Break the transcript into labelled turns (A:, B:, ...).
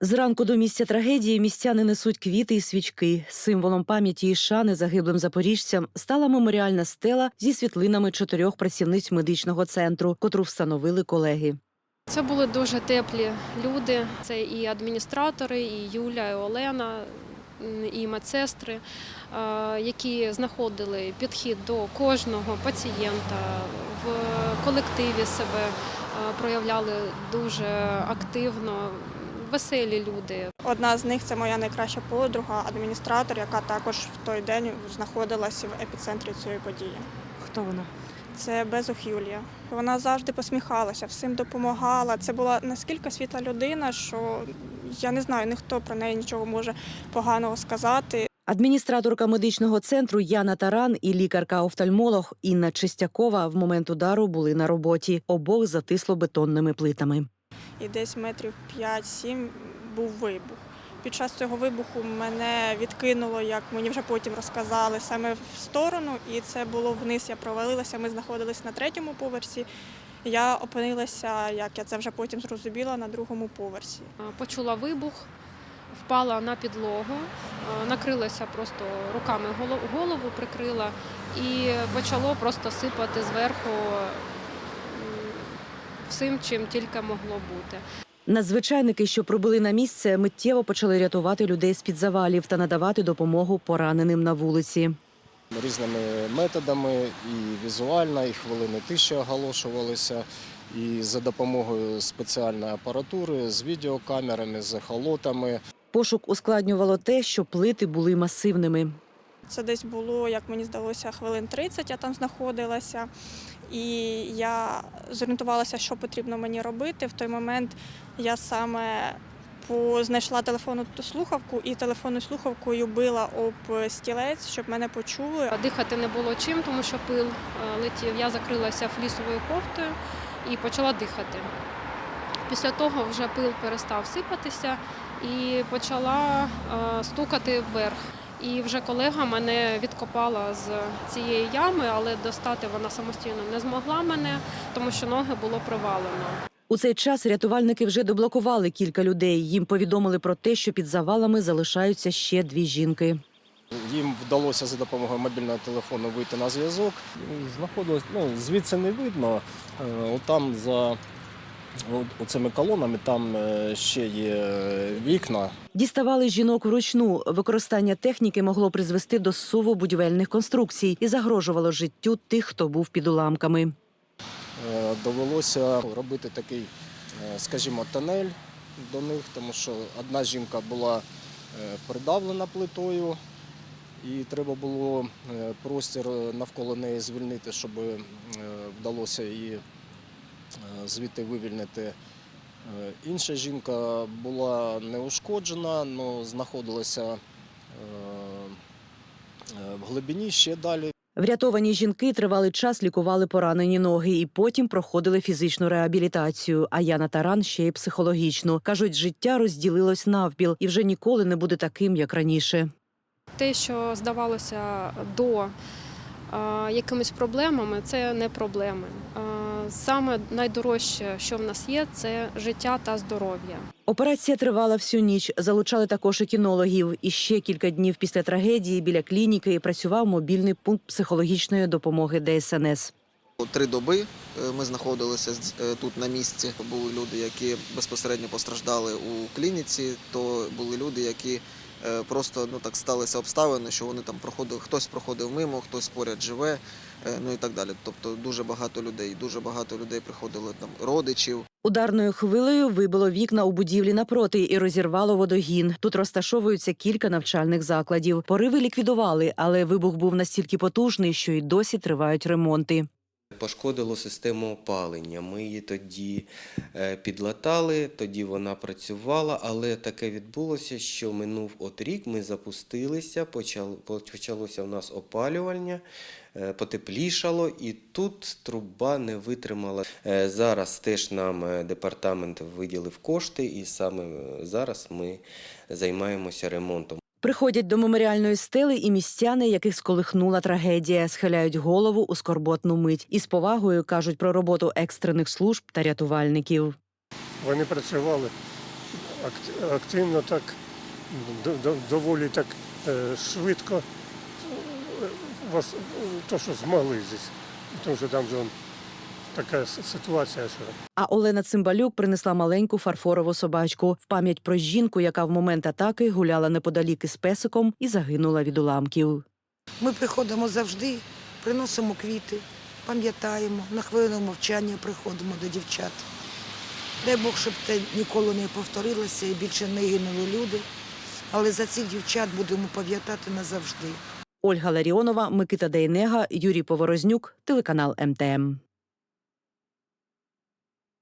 A: Зранку до місця трагедії містяни несуть квіти і свічки. Символом пам'яті і шани загиблим запоріжцям стала меморіальна стела зі світлинами чотирьох працівниць медичного центру, котру встановили колеги.
B: Це були дуже теплі люди. Це і адміністратори, і Юля, і Олена, і медсестри, е, які знаходили підхід до кожного пацієнта в колективі себе е, проявляли дуже активно. Веселі люди.
C: Одна з них це моя найкраща подруга, адміністратор, яка також в той день знаходилася в епіцентрі цієї події.
A: Хто вона?
C: Це Безух Юлія. Вона завжди посміхалася, всім допомагала. Це була наскільки світла людина, що я не знаю, ніхто про неї нічого може поганого сказати.
A: Адміністраторка медичного центру Яна Таран і лікарка-офтальмолог Інна Чистякова в момент удару були на роботі. Обох затисло бетонними плитами.
C: І десь метрів 5-7 був вибух. Під час цього вибуху мене відкинуло, як мені вже потім розказали, саме в сторону, і це було вниз. Я провалилася. Ми знаходилися на третьому поверсі. Я опинилася, як я це вже потім зрозуміла, на другому поверсі.
B: Е, Почула вибух, впала на підлогу, е, накрилася просто руками голову, прикрила і почало просто сипати зверху всім, чим тільки могло бути.
A: Надзвичайники, що прибули на місце, миттєво почали рятувати людей з під завалів та надавати допомогу пораненим на вулиці.
D: різними методами, і візуально, і хвилини тиші оголошувалися, і за допомогою спеціальної апаратури з відеокамерами, з ехолотами.
A: Пошук ускладнювало те, що плити були масивними.
C: Це десь було, як мені здалося, хвилин 30 я там знаходилася. І я зорієнтувалася, що потрібно мені робити. В той момент я саме знайшла телефонну слухавку і телефонною слухавкою била об стілець, щоб мене почули.
B: Дихати не було чим, тому що пил е, летів. Я закрилася флісовою кофтою і почала дихати. Після того вже пил перестав сипатися і почала е, стукати вверх. І вже колега мене відкопала з цієї ями, але достати вона самостійно не змогла мене, тому що ноги було провалено.
A: У цей час рятувальники вже доблокували кілька людей. Їм повідомили про те, що під завалами залишаються ще дві жінки.
D: Їм вдалося за допомогою мобільного телефону вийти на зв'язок. Знаходилось, ну, звідси не видно. Е, Отам за оцими колонами там е, ще є вікна.
A: Діставали жінок вручну. Використання техніки могло призвести до суву будівельних конструкцій і загрожувало життю тих, хто був під уламками.
D: Е, довелося робити такий, е, скажімо, тонель до них, тому що одна жінка була е, придавлена плитою, і треба було е, простір навколо неї звільнити, щоб е, вдалося її е, звідти вивільнити. Е, Інша жінка була неушкоджена, але знаходилася е, е, в глибині ще далі.
A: Врятовані жінки тривалий час лікували поранені ноги і потім проходили фізичну реабілітацію. А Яна Таран ще й психологічну. кажуть, життя розділилось навпіл і вже ніколи не буде таким, як раніше.
B: Те, що здавалося до е, якимись проблемами, це не проблеми. Саме найдорожче, що в нас є, це життя та здоров'я.
A: Операція тривала всю ніч. Залучали також і кінологів. І ще кілька днів після трагедії біля клініки працював мобільний пункт психологічної допомоги ДСНС.
E: Три доби е, ми знаходилися е, тут на місці. Були люди, які безпосередньо постраждали у клініці, то були люди, які просто ну так сталися обставини, що вони там проходили, хтось проходив мимо, хтось поряд живе, е, ну і так далі. Тобто дуже багато людей, дуже багато людей приходили там родичів.
A: Ударною хвилею вибило вікна у будівлі напроти і розірвало водогін. Тут розташовуються кілька навчальних закладів. Пориви ліквідували, але вибух був настільки потужний, що й досі тривають ремонти.
F: Пошкодило систему опалення. Ми її тоді е, підлатали, тоді вона працювала, але таке відбулося, що минув от рік, ми запустилися, почалося в нас опалювання, е, потеплішало, і тут труба не витримала. Е, Зараз теж нам департамент виділив кошти, і саме зараз ми займаємося ремонтом.
A: Приходять до меморіальної стели і містяни, яких сколихнула трагедія, схиляють голову у скорботну мить і з повагою кажуть про роботу екстрених служб та рятувальників.
G: Вони працювали акт- активно так, до- до- доволі так е, швидко е, вас, то, що змогли здесь. Тому що там же така ситуація, що
A: А Олена Цимбалюк принесла маленьку фарфорову собачку в пам'ять про жінку, яка в момент атаки гуляла неподалік із песиком і загинула від уламків.
H: Ми приходимо завжди, приносимо квіти, пам'ятаємо, на хвилину мовчання приходимо до дівчат. Дай Бог, щоб це ніколи не повторилося і більше не гинули люди. Але за цих дівчат будемо пам'ятати назавжди.
A: Ольга Ларіонова, Микита Дейнега, Юрій Поворознюк, телеканал МТМ.